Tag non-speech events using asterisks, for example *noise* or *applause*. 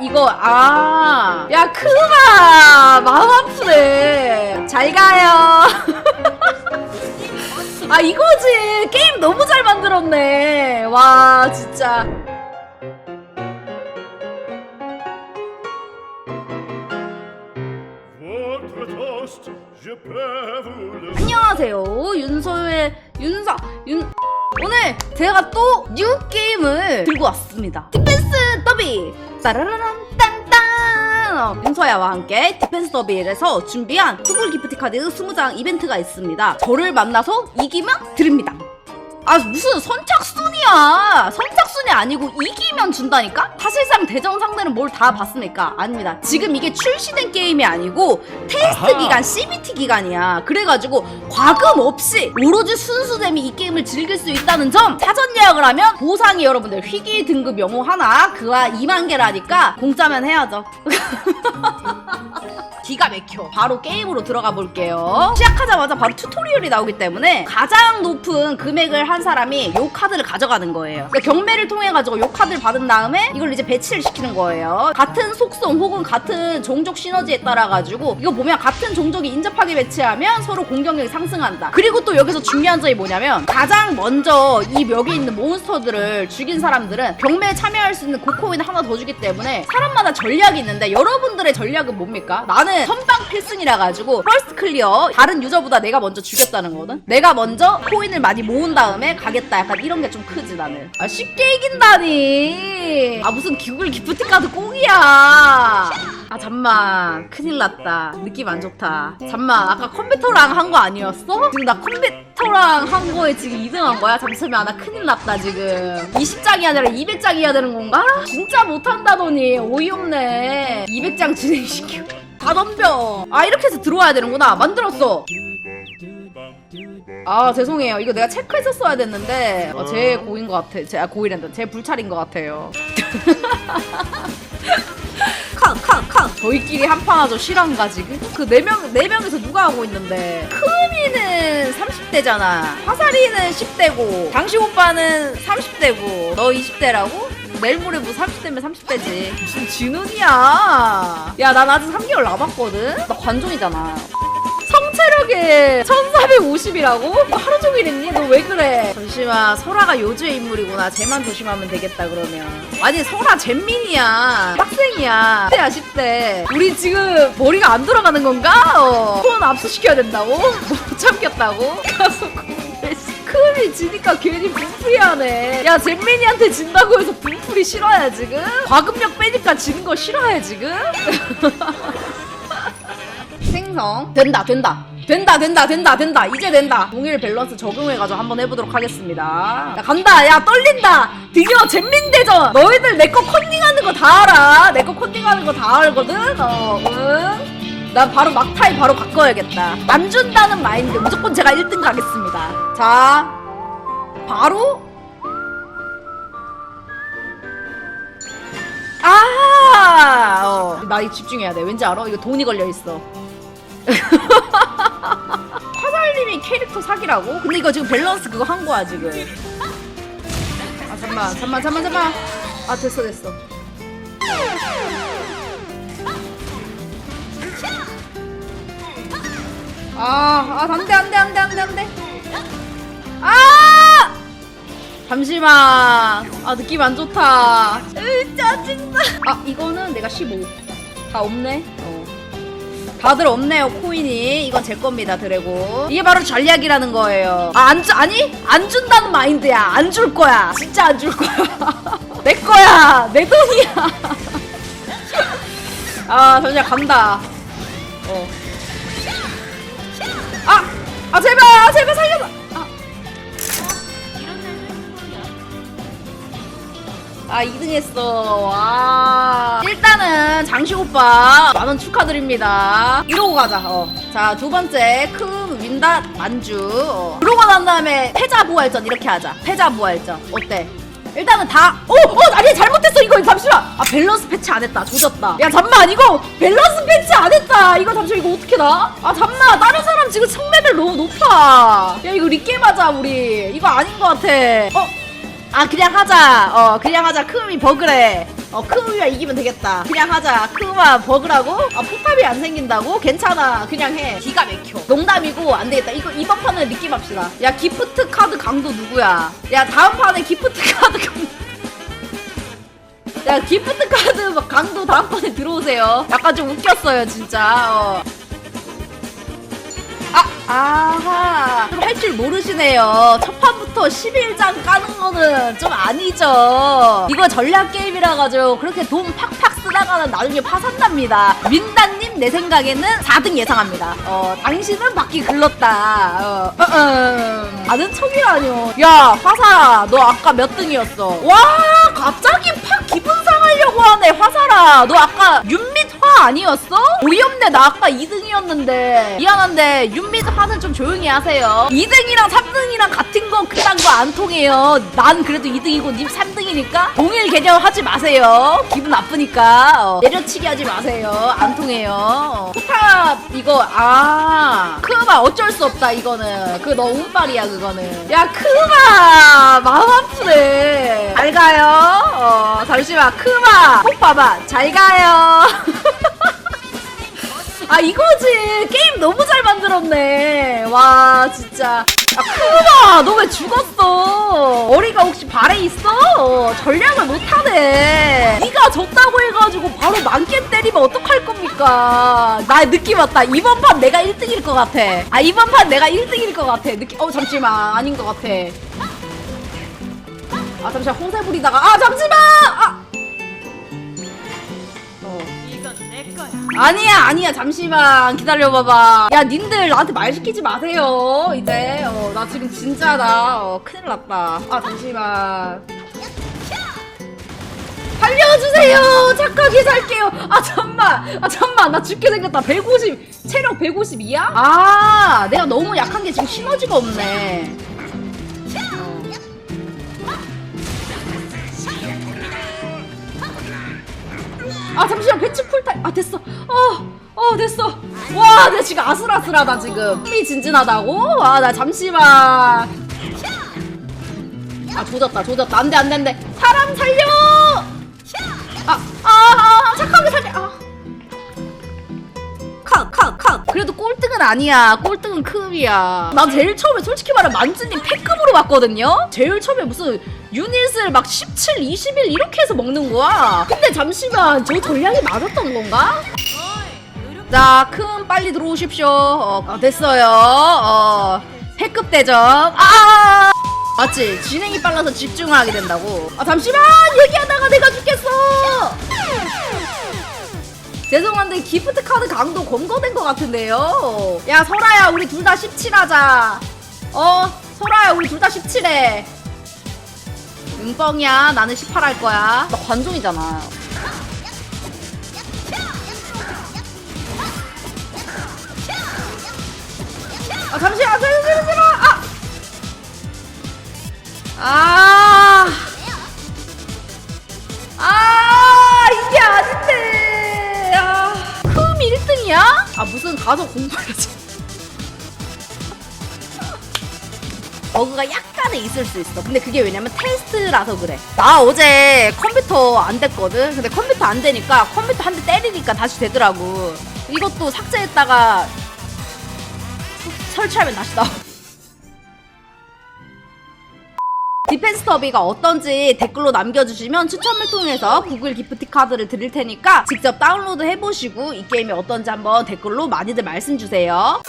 이거 아 야 크마 마음 아프네. 잘 가요. *laughs* 아 이거지. 게임 너무 잘 만들었네. 와 진짜. 안녕하세요. 윤서의 윤서 윤 오늘 제가 또 뉴 게임을 들고 왔습니다. 디펜스 더비 따라라란 땅땅 어, 윤서야와 함께 디펜스 더비에서 준비한 투굴 기프티 카드 20장 이벤트가 있습니다. 저를 만나서 이기면 드립니다 아 무슨 선착순이야 선착순이 아니고 이기면 준다니까? 사실상 대전 상대는 뭘 다 봤습니까? 아닙니다 지금 이게 출시된 게임이 아니고 테스트 아하. 기간 CBT 기간이야 그래가지고 과금 없이 오로지 순수잼이 이 게임을 즐길 수 있다는 점 사전 예약을 하면 보상이 여러분들 희귀 등급 영웅 하나 그와 2만 개라니까 공짜면 해야죠 *laughs* 기가 막혀. 바로 게임으로 들어가 볼게요. 시작하자마자 바로 튜토리얼이 나오기 때문에 가장 높은 금액을 한 사람이 요 카드를 가져가는 거예요. 그러니까 경매를 통해 가지고 요 카드를 받은 다음에 이걸 이제 배치를 시키는 거예요. 같은 속성 혹은 같은 종족 시너지에 따라 가지고 이거 보면 같은 종족이 인접하게 배치하면 서로 공격력이 상승한다. 그리고 또 여기서 중요한 점이 뭐냐면 가장 먼저 이 벽에 있는 몬스터들을 죽인 사람들은 경매에 참여할 수 있는 고코인 하나 더 주기 때문에 사람마다 전략이 있는데 여러분들의 전략은 뭡니까? 나는 선방 필승이라 가지고 퍼스트 클리어 다른 유저보다 내가 먼저 죽였다는 거거든. 내가 먼저 코인을 많이 모은 다음에 가겠다. 약간 이런 게 좀 크지 나는. 아 쉽게 이긴다니. 아 무슨 기굴 기프트 카드 꽁이야. 아 잠만 큰일 났다. 느낌 안 좋다. 잠만 아까 컴퓨터랑 한 거 아니었어? 지금 나 컴퓨터랑 한 거에 지금 2등 한 거야? 잠시만 나 큰일 났다 지금. 20장이 아니라 200장이어야 되는 건가? 진짜 못한다더니 어이없네. 200장 진행시켜. 다 덤벼. 아 이렇게 해서 들어와야 되는구나. 만들었어. 아 죄송해요. 이거 내가 체크했었어야 됐는데 어, 제 고인 것 같아. 제 아, 고이란다. 제 불찰인 것 같아요. *laughs* 캉캉캉 저희끼리 한판 하죠 실한가 지금? 그네명 네 명에서 누가 하고 있는데 크미는 30대잖아 화살이는 10대고 당신 오빠는 30대고 너 20대라고? 내일 모레 뭐 30대면 30대지 무슨 진훈이야 야 난 아직 3개월 남았거든? 나 관종이잖아 성체력이 1450이라고? 너 하루 종일 있니? 너 왜 그래? 잠시만 설아가 요주의 인물이구나 쟤만 조심하면 되겠다 그러면 아니 설아 잼민이야 학생이야 10대야 10대 우리 지금 머리가 안 돌아가는 건가? 어. 폰 압수시켜야 된다고? 못 참겠다고? *laughs* 가서 크미 지니까 괜히 분풀이하네. 야 잼민이한테 진다고 해서 분풀이 싫어야 지금? 과금력 빼니까 지는 거 싫어해 지금? *laughs* 생성. 된다 된다. 된다 된다 된다 된다. 이제 된다. 동일 밸런스 적용해가지고 한번 해보도록 하겠습니다. 야 간다. 야 떨린다. 드디어 잼민대전. 너희들 내 거 컨닝하는 거 다 알아. 내 거 컨닝하는 거 다 알거든? 어응난 바로 막타이 바로 바꿔야겠다. 안 준다는 마인드 무조건 제가 1등 가겠습니다. 자 바로 아, 어. 나 이거 집중해야 돼. 왠지 알아? 이거 돈이 걸려 있어. *laughs* 화살님이 캐릭터 사기라고? 근데 이거 지금 밸런스 그거 한 거야 지금. 아 잠만, 잠만, 잠만, 잠만. 아 됐어, 됐어. 아, 아, 안 돼, 안 돼, 안 돼, 안 돼, 안 돼. 아! 잠시만. 아, 느낌 안 좋다. 으, 짜증나. 아, 이거는 내가 15. 다 없네. 어. 다들 없네요, 코인이. 이건 제 겁니다, 드래곤. 이게 바로 전략이라는 거예요. 아, 안 주, 아니? 안 준다는 마인드야. 안 줄 거야. 진짜 안 줄 거야. *laughs* 내 거야. 내 돈이야. *laughs* 아, 잠시만, 간다. 어. 아! 아, 제발! 아, 제발 살려줘! 아. 아 2등 했어. 와. 일단은 장식 오빠 만원 축하드립니다. 이러고 가자 어 자 두 번째 큰 윈다 만주 어. 그러고 난 다음에 패자 부활전 이렇게 하자. 패자 부활전. 어때? 일단은 다 어! 어! 아니 잘못했어. 이거 잠시만. 아 밸런스 패치 안 했다. 조졌다. 야 잠만. 이거 밸런스 패치 안 했다. 이거 잠시만. 이거 어떻게 나? 아 잠만. 다른 사람 지금 청레벨 너무 높아. 야 이거 리게임 하자 우리. 이거 아닌 것 같아. 어? 아 그냥 하자. 어 그냥 하자. 크음이 버그래. 어 크우야 이기면 되겠다. 그냥 하자. 크우만 버그라고? 아 포탑이 안 생긴다고? 괜찮아. 그냥 해. 기가 막혀. 농담이고 안 되겠다. 이거 이번 판은 느낌 합시다. 야 기프트 카드 강도 누구야? 야 다음 판에 기프트 *laughs* 카드 강도. 야 기프트 카드 막 강도 다음번에 들어오세요. 약간 좀 웃겼어요 진짜. 어. 아, 아하. 좀 할 줄 모르시네요. 첫 판부터 11장 까는 거는 좀 아니죠. 이거 전략 게임이라 가지고 그렇게 돈 팍팍 쓰다가는 나중에 파산납니다. 민다님 내 생각에는 4등 예상합니다. 어, 당신은 바퀴 글렀다. 어, 어, 어. 아는 척이라뇨. 야, 화사라, 너 아까 몇 등이었어? 와, 갑자기 팍 기분 상하려고 하네, 화사라. 너 아까 윤빛 화 아니었어? 어이없네, 나 아까 2등이었는데. 미안한데, 윤빛 화는 좀 조용히 하세요. 2등이랑 3등이랑 같은 거 그딴 거 안 통해요. 난 그래도 2등이고 님 3등이니까 동일 개념 하지 마세요. 기분 나쁘니까 어, 내려치기 하지 마세요. 안 통해요. 어, 포탑 이거 아 크마 어쩔 수 없다 이거는 그너 운빨이야 그거는. 야 크마 마음 아프네. 잘 가요. 어 잠시만 크마 꼭 봐봐 잘 가요. *laughs* 아 이거지. 게임 너무 잘 만들었네. 와 진짜. 아 크마 너왜 죽었어? 어리가 혹시 발에 있어? 전략을 못하네. 네가 졌다고 해가지고 바로 만개 때리면 어떡할 겁니까? 나 느낌 왔다. 이번 판 내가 1등일 것 같아. 아 이번 판 내가 1등일 것 같아. 느낌 어 잠시만. 아닌 것 같아. 아 잠시만. 홍세 부리다가. 아 잠시만! 아 아니야 아니야. 잠시만 기다려봐봐. 야 님들 나한테 말 시키지 마세요. 이제. 어, 나 지금 진짜다. 어, 큰일 났다. 아 잠시만. 살려주세요. 착하게 살게요. 아 잠만. 아 잠만. 나 죽게 생겼다. 150 체력 152야? 아 내가 너무 약한 게 지금 시너지가 없네 아 잠시만 배치 쿨타임. 아 됐어. 어 어 됐어. 와 내가 지금 아슬아슬하다 지금. 흥미진진하다고? 아나 잠시만. 아 조졌다 조졌다. 안돼 안돼 안돼. 사람 살려! 아아 아, 아, 착하게 살려 아 컷. 그래도 꼴등은 아니야. 꼴등은 크음이야. 난 제일 처음에 솔직히 말해 만주님 패급으로 봤거든요? 제일 처음에 무슨 유닛을 막 17, 21 이렇게 해서 먹는 거야. 근데 잠시만, 저 전략이 맞았던 건가? 자, 큰 빨리 들어오십시오. 어, 어, 됐어요. 어, 패급 대전. 아! 맞지? 진행이 빨라서 집중을 하게 된다고. 아, 잠시만! 얘기하다가 내가 죽겠어! 죄송한데 기프트 카드 강도 검거된 것 같은데요. 야 설아야 우리 둘 다 17하자. 어 설아야 우리 둘 다 17해. 응뻥이야 나는 18 할 거야. 나 관종이잖아. 아 잠시만 잠시만 잠시만 아. 아. 아 흠 1등이야? 아 무슨 가서 공부해야지? *laughs* 버그가 약간은 있을 수 있어. 근데 그게 왜냐면 테스트라서 그래. 나 어제 컴퓨터 안 됐거든. 근데 컴퓨터 안 되니까 컴퓨터 한 대 때리니까 다시 되더라고. 이것도 삭제했다가 설치하면 다시 나와 디펜스 터비가 어떤지 댓글로 남겨주시면 추첨을 통해서 구글 기프트 카드를 드릴 테니까 직접 다운로드 해보시고 이 게임이 어떤지 한번 댓글로 많이들 말씀 주세요.